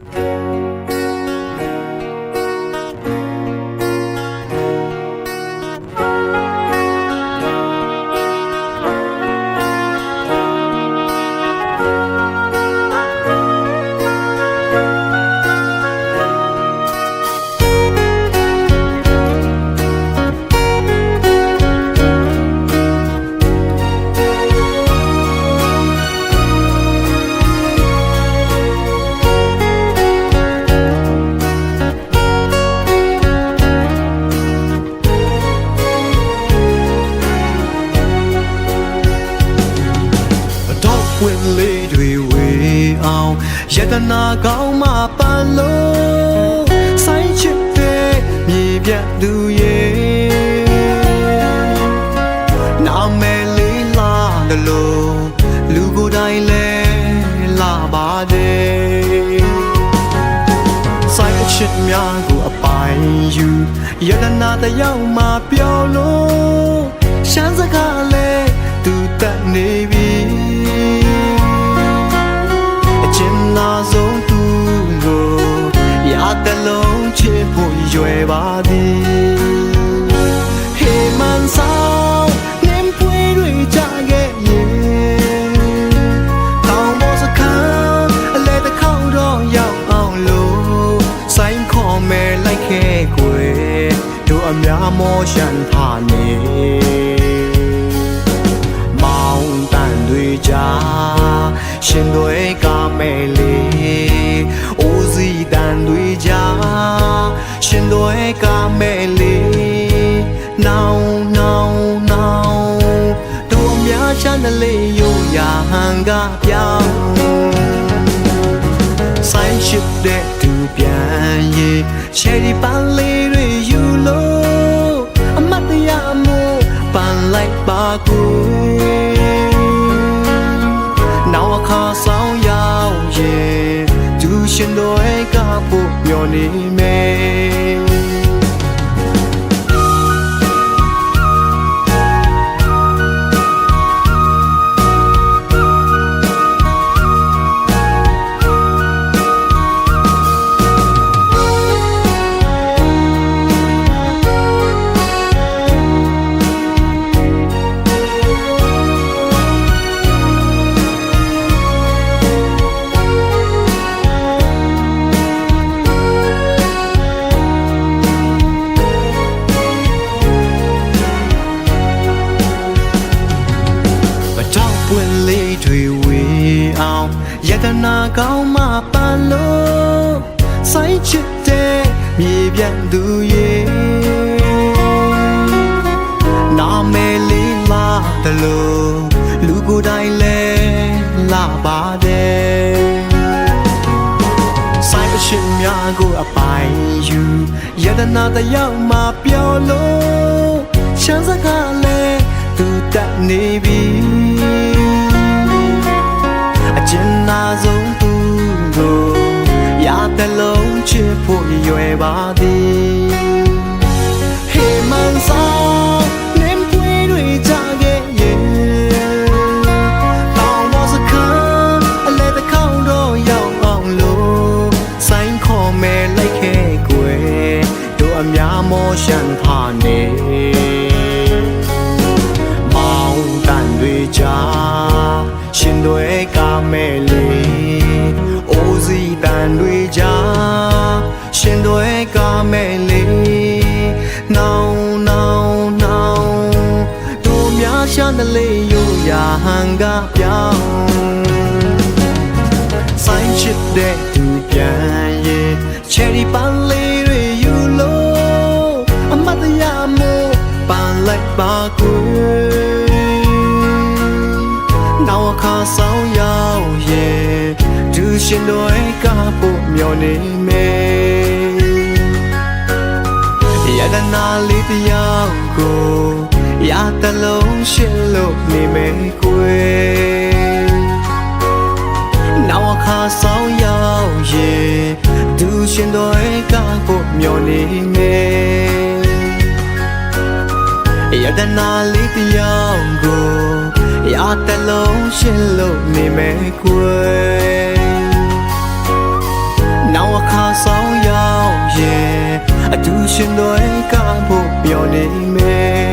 အ အောင်ယတနာကောင်းမှပန်လို့ဆိုင်ချစ်တဲ့မြေပြတ်သူရဲ့နာမည်လေးလာတယ်လို့လူကိုယ်တိုင်လဲလာပါတယ်ဆိုင်အချစ်များကိုအပိုင်ယူယတနာတယောက်မှပြောလို့ရှမ်းစကားလဲသူတက်နေပြီအ ကျဉ်းနာဆုံးသူကိုရတဲ့လုံးချစ်ဖို့ရွယ်ပါသည်ဟေမန်ဆောင်နင်းပွေတွေကြခဲ့ရင်တောင်ပေါ်စခန်းအလဲတစ်ခေါက်တော့ရောက်အောင်လို့ဆိုင်ခေါ်မယ်လိုက်ခဲ့ကွယ်တို့အများမောရှန်ထား မဲ့လေးနောင်နောင်နောင်တို့အများချမ်းတလေးယူရာဟန်ကပြောင်းဆိုင်ရှိတဲ့သူပြန်ရေးရှယ်ဒီပန်းလေးတွေယူလို့အမတ်တရားမှုပန်လိုက်ပါကူနောက်အခါဆောင်ရောက်ရဲ့သူရှင်တွေကပို့မျောနေ ယတနာကောင်းမှပန်လို့ဆိုင်ချစ်တဲ့မြေပြတ်သူရဲ့နာမည်လေးလာတယ်လို့လူကိုယ်တိုင်လဲလာပါတယ်ဆိုင်အရှင်များကိုအပိုင်ယူယတနာတယောက်မှပြောလို့ရှမ်းစကားလဲသူတက်နေပြီ အကျဉ်းနာဆုံးသူကိုရတဲ့လုံးချစ်ဖို့ရွယ်ပါသည်ဟေမန်ဆောင်နင်းပွေတွေကြခဲ့ရဲ့တောင်ပေါ်စခန်းအလဲတစ်ခေါက်တော့ရောက်အောင်လို့ဆိုင်ခေါ်မယ်လိုက်ခဲ့ကွယ်တို့အများမောရှန်ထားနေ ရှင်တွေကမဲ့လေးနောင်နောင်နောင်တို့များရှာတဲ့လေးယူရာဟန်ကပြောင်းဆိုင်ချစ်တဲ့သူပြန်ရဲ့ချယ်ရီပန်းလေးတွေယူလို့အမတ်တရားမို့ပန်လိုက်ပါကွယ်နောက်အခါဆောင်ရောက်ရဲ့ဒူရှင်တွေကပို့မျောနေမယ် ယတနာလေးတရားကိုရတလုံးရှင်လို့နေမယ်ကွယ်နောက်အခါဆောင်ရောက်ရဲ့ဒူရှင်တွေကကိုမျောနေမယ်ယတနာလေးတရားကိုရတလုံးရှင်လို့နေမယ်ကွယ် ရှင်တော်ကဖို့ပြောနေမယ်